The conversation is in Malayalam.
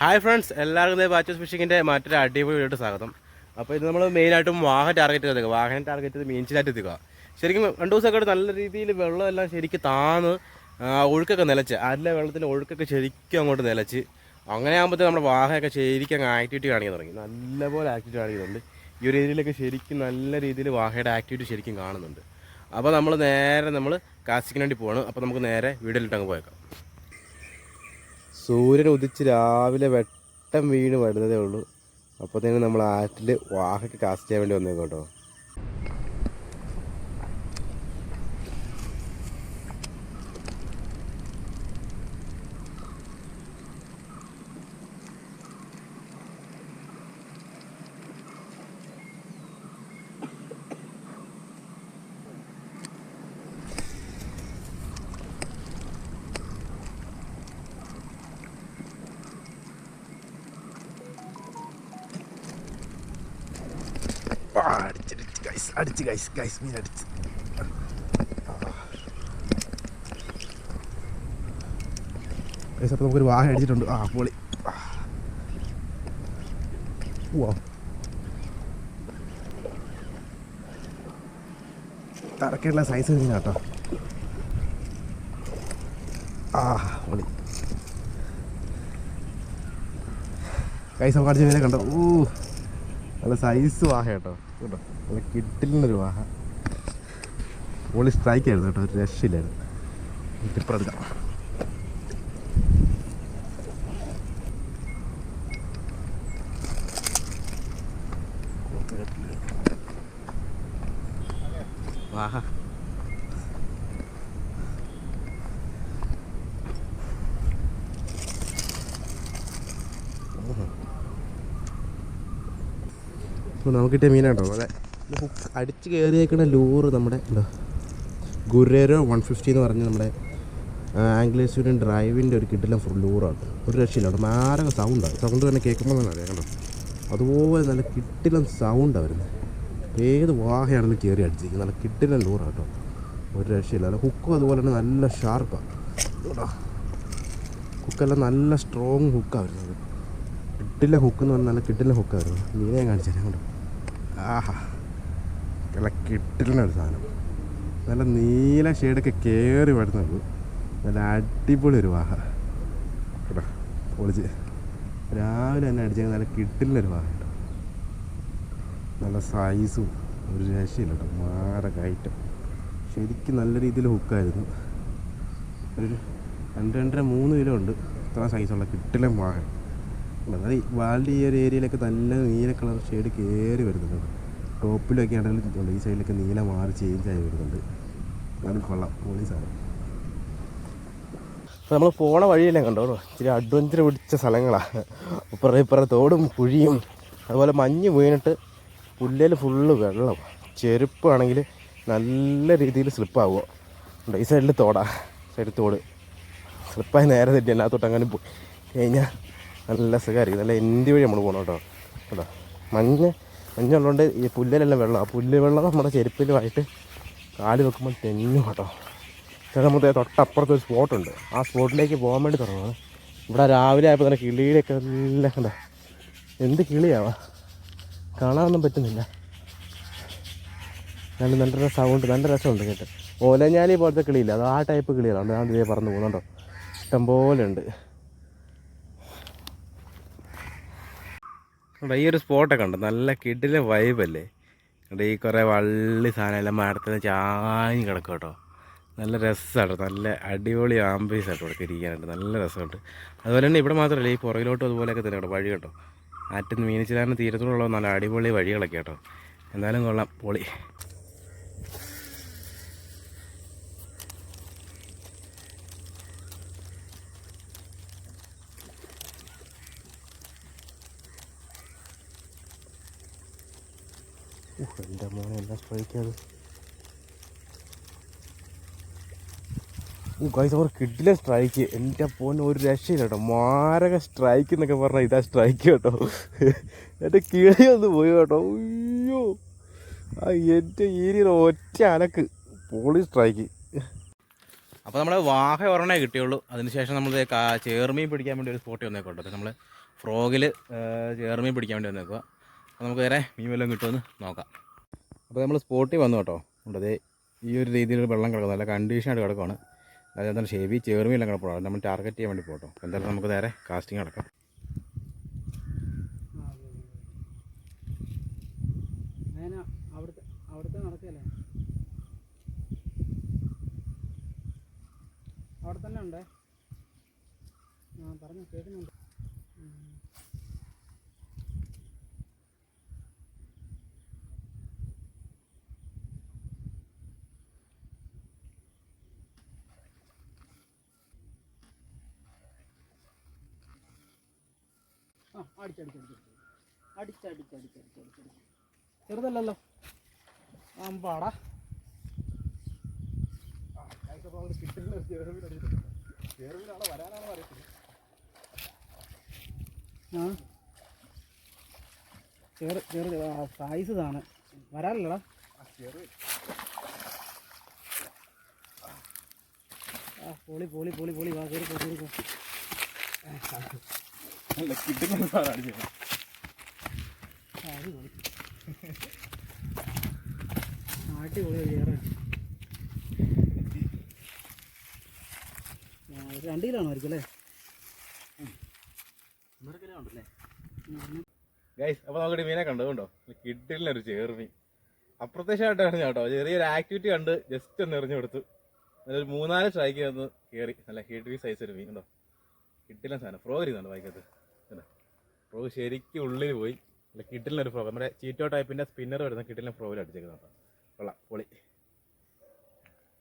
ഹായ് ഫ്രണ്ട്സ് എല്ലാവർക്കും ബാച്ചസ് ഫിഷിങ്ങിന്റെ മറ്റൊരു അടിപൊളി വീഡിയോട്ട് സ്വാഗതം. അപ്പോൾ ഇത് നമ്മൾ മെയിനായിട്ടും വാഹനം ടാർഗറ്റ് ചെയ്തേക്കുക വാഹനം ടാർഗറ്റ് ചെയ്ത് മീൻസിലായിട്ട് എത്തുക ശരിക്കും രണ്ട് ദിവസമൊക്കെ നല്ല രീതിയിൽ വെള്ളമെല്ലാം ശരിക്കും താന്ന് ഒഴുക്കൊക്കെ നിലച്ച്. അതിലെ വെള്ളത്തിന്റെ ഒഴുക്കൊക്കെ ശരിക്കും അങ്ങോട്ട് നിലച്ച്. അങ്ങനെ ആകുമ്പോഴത്തേക്ക് നമ്മുടെ വാഹനമൊക്കെ ശരിക്കും അങ്ങ് ആക്ടിവിറ്റി കാണിക്കാൻ തുടങ്ങി. നല്ലപോലെ ആക്ടിവിറ്റി കാണിക്കുന്നുണ്ട്. ഈ ഒരു ഏരിയയിലൊക്കെ ശരിക്കും നല്ല രീതിയിൽ വാഹയുടെ ആക്ടിവിറ്റി ശരിക്കും കാണുന്നുണ്ട്. അപ്പോൾ നമ്മൾ നേരെ നമ്മൾ കാസ്റ്റിങ്ങിന് വേണ്ടി പോവാണ്. അപ്പോൾ നമുക്ക് നേരെ വീടിലിട്ട് അങ്ങ് പോയേക്കാം. സൂര്യൻ ഉദിച്ച് രാവിലെ വെട്ടം വീണ് വരുന്നതേ ഉള്ളൂ. അപ്പോഴത്തേനും നമ്മൾ ആറ്റിൽ വാഹയ്ക്ക് കാസ്റ്റ് ചെയ്യാൻ വേണ്ടി വന്നേക്കും അടിച്ചടിച്ച് ഗൈസ് അടിച്ച് ഗൈസ് ഗൈസ് മീൻ അടിച്ച് ഗൈസ് അപ്പോൾ നമുക്കൊരു വാഹനം അടിച്ചിട്ടുണ്ട് ആ പൊളി വാ തറക്കുള്ള സൈസ് കഴിഞ്ഞ കേട്ടോ ആ പൊളി കൈസ് നമുക്ക് അടിച്ച മീനെ കണ്ടോ? ഊ നല്ല സൈസ് വാഹ കേട്ടോ. കേട്ടോ. നല്ല കിട്ടിലിനൊരു വാഹ. ഓളി സ്ട്രൈക്ക് ആയിരുന്നു കേട്ടോ ഒരു രക്ഷയില്ലായിരുന്നു. ടിപ്പർ എടുക്കാം വാഹ. നമുക്ക് കിട്ടിയ മീനാട്ടോ അതെ. അടിച്ച് കയറിയേക്കണ ലൂറ് നമ്മുടെ എന്താ ഗുരേരോ വൺ ഫിഫ്റ്റി എന്ന് പറഞ്ഞ് നമ്മുടെ ആംഗ്ലേശ്വരൻ ഡ്രൈവിന്റെ ഒരു കിട്ടില്ല ഫുൾ ലൂറാണ് ഒരു രക്ഷയില്ല അവിടെ മാരക സൗണ്ടാണ് സൗണ്ട് തന്നെ കേൾക്കുമ്പോൾ തന്നെ അറിയാം കണ്ടോ അതുപോലെ നല്ല കിട്ടില്ല സൗണ്ടാണ് വരുന്നത് ഏത് വാഹയാണെന്ന് കയറി അടിച്ചിരിക്കുന്നത് നല്ല കിട്ടില്ല ലൂറാണ് കേട്ടോ. ഒരു രക്ഷയില്ല. അല്ല ഹുക്കും അതുപോലെ തന്നെ നല്ല ഷാർപ്പാണ് കേട്ടോ ഹുക്കെല്ലാം നല്ല സ്ട്രോങ് ഹുക്കാണ് വരുന്നത്. കിട്ടില്ല ഹുക്ക് എന്ന് പറഞ്ഞാൽ നല്ല കിട്ടില്ല ഹുക്കാണ് വരുന്നത്. മീനെ കാണിച്ചു തരാം കണ്ടോ ആഹാ. നല്ല ഒരു സാധനം. നല്ല നീല ഷെയ്ഡൊക്കെ കയറി വരുന്നത് നല്ല അടിപൊളി ഒരു വാഹ. കേട്ടോ രാവിലെ തന്നെ അടിച്ചാൽ നല്ല കിട്ടില്ല ഒരു വാഹ നല്ല സൈസും ഒരു രക്ഷയില്ല കേട്ടോ. മാറ കയറ്റം ശരിക്കും നല്ല രീതിയിൽ ഹുക്കായിരുന്നു ഒരു രണ്ട് രണ്ടര മൂന്ന് കിലോ ഉണ്ട്. ഇത്ര സൈസുള്ള കിട്ടില്ല വാഹനം അത് വാലിന്റെ ഈ ഒരു ഏരിയയിലൊക്കെ നല്ല നീല കളർ ഷെയ്ഡ് കയറി വരുന്നുണ്ട്. ടോപ്പിലൊക്കെ ആണെങ്കിലും ഈ സൈഡിലൊക്കെ നീല മാറി ചേഞ്ച് ആയി വരുന്നുണ്ട്. അതിന് കൊള്ളാം. പോലീസാണ് നമ്മൾ പോണ വഴിയെല്ലാം കണ്ടോ? ഇച്ചിരി അഡ്വഞ്ചർ പിടിച്ച സ്ഥലങ്ങളാണ് ഇപ്പുറം ഇപ്പുറം തോടും കുഴിയും അതുപോലെ മഞ്ഞ് വീണിട്ട് പുല്ലേൽ ഫുള്ള് വെള്ളം. ചെരുപ്പാണെങ്കിൽ നല്ല രീതിയിൽ സ്ലിപ്പാവുക ഈ സൈഡിൽ തോടാ. സൈഡിൽ തോട്. സ്ലിപ്പായി നേരെ തെറ്റി. എല്ലാത്തോട്ട് അങ്ങനെ പോയി. കഴിഞ്ഞാൽ നല്ല സുഖമായിരിക്കും നല്ല എന്തി വഴി നമ്മൾ പോകണം കേട്ടോ. കേട്ടോ മഞ്ഞ് മഞ്ഞുള്ളതുകൊണ്ട് ഈ പുല്ലിലെല്ലാം വെള്ളം. ആ പുല്ല് വെള്ളം നമ്മുടെ ചെരുപ്പിലുമായിട്ട് കാൽ വെക്കുമ്പോൾ തെന്നു കേട്ടോ. ചില നമുക്ക് തൊട്ടപ്പുറത്ത് ഒരു സ്പോട്ടുണ്ട് ആ സ്പോട്ടിലേക്ക് പോകാൻ വേണ്ടി തുടങ്ങുന്നത് ഇവിടെ രാവിലെ ആയപ്പോൾ തന്നെ കിളിയിലൊക്കെ എല്ലാം കണ്ടോ? എന്ത് കിളിയാവാ? കാണാനൊന്നും പറ്റുന്നില്ല. നല്ല നല്ല സൗണ്ട് നല്ല രസമുണ്ട് കേട്ട്. ഓലഞ്ഞാലി പോലത്തെ കിളിയില്ല. അത് ആ ടൈപ്പ് കിളികളാണ്. ഞാൻ ഇതേ പറഞ്ഞു പോകുന്നുണ്ടോ ഇഷ്ടംപോലെ ഉണ്ട്. കണ്ടോ, ഈ ഒരു സ്പോട്ടൊക്കെ ഉണ്ട് നല്ല കിടിലെ വൈബല്ലേ കണ്ടോ, ഈ കുറേ വള്ളി സാധനമെല്ലാം മരത്തിൽ ചാഞ്ഞ് കിടക്കും കേട്ടോ. നല്ല രസമാണ് നല്ല അടിപൊളി ആംബിയൻസ് ആയിട്ട് ഇവിടെ ഇരിക്കാനായിട്ട് നല്ല രസമുണ്ട്. അതുപോലെ തന്നെ ഇവിടെ മാത്രമല്ല ഈ പുറകിലോട്ടും അതുപോലെയൊക്കെ തന്നെ കേട്ടോ വഴി കേട്ടോ ആറ്റിൽ മീനിച്ചിലാണ് തീരത്തോടുള്ള നല്ല അടിപൊളി വഴികളൊക്കെ കേട്ടോ. എന്തായാലും കൊള്ളാം. പൊളി. എന്റെ മോനെ എല്ലാം സ്ട്രൈക്കാണ് ഗൈസ് അവർ കിഡിലെ സ്ട്രൈക്ക് എന്റെ പോന്നെ ഒരു രക്ഷയില്ല കേട്ടോ. മാരക സ്ട്രൈക്ക് എന്നൊക്കെ പറഞ്ഞാൽ ഇതാ സ്ട്രൈക്ക് കേട്ടോ. എന്റെ കിളി ഒന്ന് പോയി കേട്ടോ. അയ്യോ. ആ എന്റെ ഏരിയയിൽ ഒറ്റ അലക്ക് പോളി സ്ട്രൈക്ക് അപ്പോൾ നമ്മൾ വാഹ ഒരെണ്ണേ കിട്ടിയുള്ളൂ. അതിനുശേഷം നമ്മൾ ചേർമീൻ പിടിക്കാൻ വേണ്ടി ഒരു സ്പോട്ടിൽ വന്നേക്കോട്ടെ നമ്മൾ ഫ്രോഗിൽ ചേർമീൻ പിടിക്കാൻ വേണ്ടി വന്നേക്കുക നമുക്ക് വേറെ മീൻ വല്ലതും കിട്ടുമെന്ന് നോക്കാം. അപ്പോൾ നമ്മൾ സ്പോട്ടിൽ വന്നു കേട്ടോ. ഉണ്ടത് ഈ ഒരു രീതിയിൽ വെള്ളം കിടക്കുന്നു. നല്ല കണ്ടീഷനായിട്ട് കിടക്കുവാണ്. അതായത് എന്താണ് ഷേവി ചേർമീനെല്ലാം കിടപ്പുള്ളൂ നമ്മൾ ടാർഗറ്റ് ചെയ്യാൻ വേണ്ടി പോട്ടോ എന്തായാലും നമുക്ക് നേരെ കാസ്റ്റിംഗ് നടക്കാം. അവിടെ തന്നെ ഉണ്ടേ? ആ പറഞ്ഞു കേൾക്കുന്നുണ്ട്? ആ അടിച്ചടിച്ചടിച്ചു അടിച്ചടിച്ചടിച്ചടിച്ചടിച്ചടിച്ചു. ചെറുതല്ലല്ലോ. അമ്പാടാ ആ ചെറു ചെറു സൈസ് ഇതാണ്. വരാറില്ലടാ ആ പൊളി പൊളി പൊളി പൊളി. വാ കയറി പോ കയറി കിട്ടുന്ന കയറാൻ ഒരു രണ്ട് കിലോ ആയിരിക്കും അല്ലേ. ഗൈസ് അപ്പോൾ നമുക്ക് മീനെ കണ്ടു? കണ്ടോ ഒരു ചേർമീൻ. അപ്രത്യക്ഷമായിട്ട് എറിഞ്ഞു കേട്ടോ. ചെറിയൊരു ആക്ടിവിറ്റി കണ്ട് ജസ്റ്റ് ഒന്ന് എറിഞ്ഞു കൊടുത്തു. ഒരു മൂന്നാൽ സ്ട്രൈക്ക് വന്ന് കയറി. നല്ല ഹിഡ്വി സൈസ് ഒരു മീൻ കണ്ടോ? കിട്ടില്ല സാധനം. ഫ്രോ ഇരുന്നുണ്ട് ബൈക്കത്ത് ഫ്രോ ശരിക്കും ഉള്ളിൽ പോയി. കിട്ടിലിനൊരു ഫ്രോ നമ്മുടെ ചീറ്റോ ടൈപ്പിന്റെ സ്പിന്നർ വരുന്ന കിട്ടിലിന് ഫ്രോയിൽ അടിച്ചേക്കുന്നുണ്ടോ കൊള്ളാം. പൊളി.